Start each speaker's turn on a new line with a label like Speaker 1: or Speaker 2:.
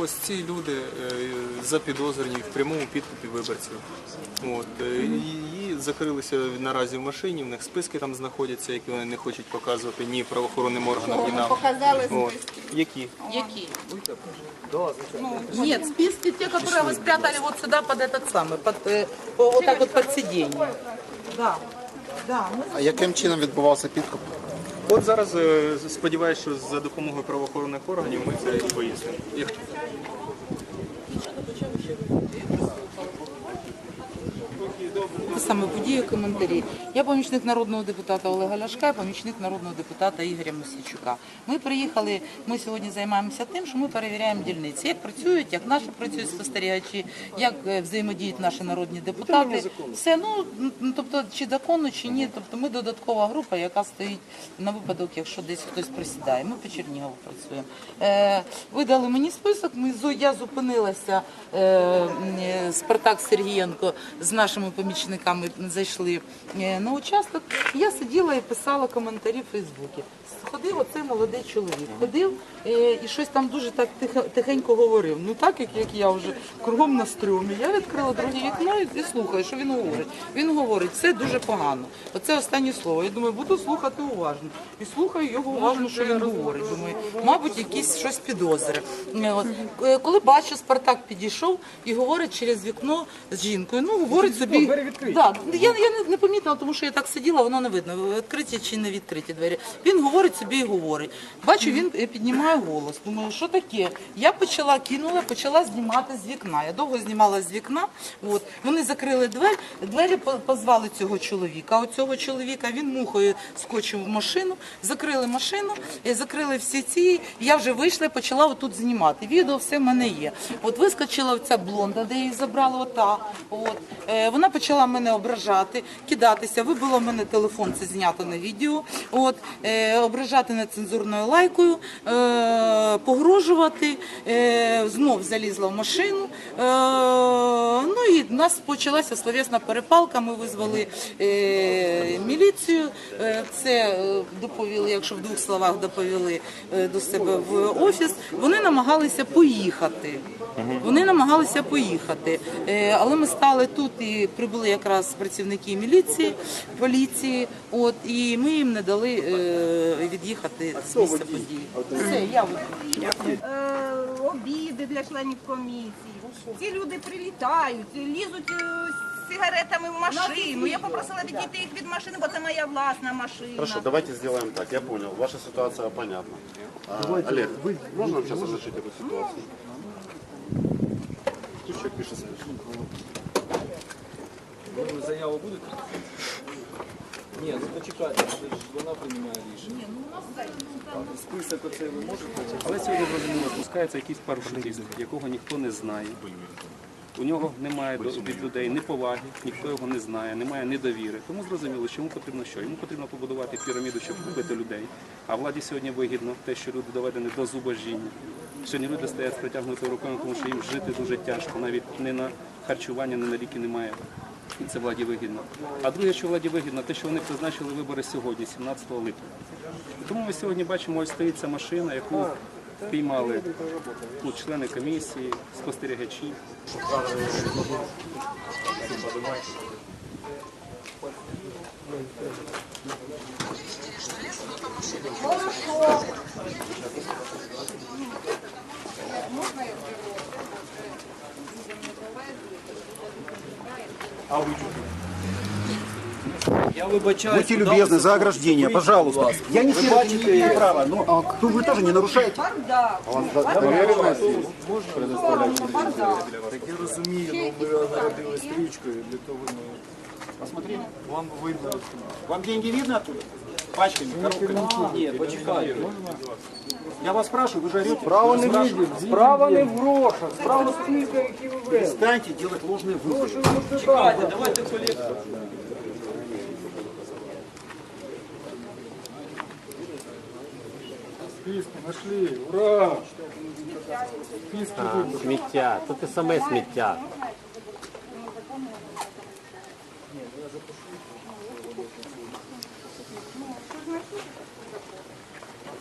Speaker 1: Ось ці люди е, запідозрені в прямому підкупі виборців. От, е, і закрилися наразі в машині, в них списки там знаходяться, які вони не хочуть показувати ні правоохоронним органам, ні нам.
Speaker 2: Показали
Speaker 1: От. Які?
Speaker 3: Какие? Нет, списки те, которые вы спрятали вот сюда под этот самый, под, э, по- вот так вот под сиденье. Да, да, мы
Speaker 4: А яким чином відбувався підкуп?
Speaker 1: От зараз е, сподіваюся, що за допомогою правоохоронних органів ми це і пояснимо.
Speaker 3: Те саме події, коментарі. Я помічник народного депутата Олега Ляшка, і помічник народного депутата Ігоря Мосійчука. Ми приїхали, ми сьогодні займаємося тим, що ми перевіряємо дільниці, як працюють, як наші працюють спостерігачі, як е, взаємодіють наші народні депутати. Все, ну тобто, чи законно, чи ні. Тобто ми додаткова група, яка стоїть на випадок, якщо десь хтось присідає. Ми по Чернігову працюємо. Е, ви дали мені список. Ми я зупинилася. Е, е, Спартак Сергієнко з нашими помічниками зайшли е, на участок. Я сиділа і писала коментарі в Фейсбуці. Ходив оцей молодий чоловік. Ходив е, і щось там дуже так тихенько говорив. Ну так, як, я вже кругом на стрьомі. Я відкрила друге вікно і, слухаю, що він говорить. Він говорить, це дуже погано. Оце останнє слово. Я думаю, буду слухати уважно. І слухаю його уважно, що він говорить. Думаю, мабуть, якісь щось підозри. Е, Коли бачу, Спартак підійшов і говорить через вікно з жінкою. Ну, говорить собі. Да, я, я не, не помітила, тому що я так сиділа, воно не видно, відкриті чи не відкриті двері. Він говорить собі і говорить. Бачу, він е, піднімає голос. Думаю, що таке? Я почала кинула, почала знімати з вікна. Я довго знімала з вікна. От вони закрили двері, двері позвали цього чоловіка. А цього чоловіка він мухою скочив в машину, закрили машину, е, закрили всі ці. Я вже вийшла і почала отут знімати. Відео все в мене є. От вискочила ця блонда, де її забрали ота. От е, вона почала мене ображати, кидатися. Вибило в мене телефон, це знято на відео. От е, ображати нецензурною лайкою, е, погрожувати. Е, знов залізла в машину. Е, ну і в нас почалася словесна перепалка. Ми визвали е, міліцію. Е, це е, доповіли, якщо в двох словах доповіли е, до себе в офіс. Вони намагалися поїхати. Вони намагалися поїхати, Е, але ми стали тут і прибули якраз працівники міліції, поліції. От і ми їм не дали е, від'їхати з місця події. Все, я водій.
Speaker 2: е, обіди для членів комісії. Ці люди прилітають, лізуть е, з сигаретами в машину. Я попросила відійти їх від машини, бо це моя власна машина.
Speaker 4: Хорошо, давайте сделаем так. Я понял, ваша ситуация понятна. А, Олег, можно нам сейчас разрешить эту ситуацию? Тут человек пишет список.
Speaker 5: Ви заяву будете? Ні, ну почекайте, це ж вона приймає рішення. Список оцей ви можете?
Speaker 6: Але сьогодні зрозуміло, спускається якийсь парашутист, якого ніхто не знає. У нього немає до від людей ні поваги, ніхто його не знає, немає недовіри. Тому зрозуміло, що йому потрібно що? Йому потрібно побудувати піраміду, щоб вбити людей. А владі сьогодні вигідно те, що люди доведені до зубожіння. Сьогодні люди стоять з протягнутою рукою, тому що їм жити дуже тяжко, навіть не на харчування, не на ліки немає. І це владі вигідно. А друге, що владі вигідно, те, що вони призначили вибори сьогодні, 17 липня. Тому ми сьогодні бачимо, ось стоїть ця машина, яку піймали тут члени комісії, спостерігачі.
Speaker 5: Я вибачаюсь.
Speaker 7: Будьте любезны, за ограждение, пожалуйста. Я не все имею право, но ну, вы тоже не нарушаете.
Speaker 5: Так я розумію, ну ми огородили стрічкою для того, ну,
Speaker 7: Посмотри,
Speaker 5: вам видно.
Speaker 7: вам деньги видно оттуда? Пачками, коробками?
Speaker 5: Ні, почекайте.
Speaker 7: Я вас спрашиваю, вы же орете.
Speaker 5: Справа не видно. Справа не в грошах. Справа списка, які ви вели.
Speaker 7: Перестаньте делать ложные выводы.
Speaker 5: Чекайте, давайте колег.
Speaker 8: Списки нашли, ура!
Speaker 9: Сміття, то те саме сміття. Ні, ну я запишу. Ну, що значить, що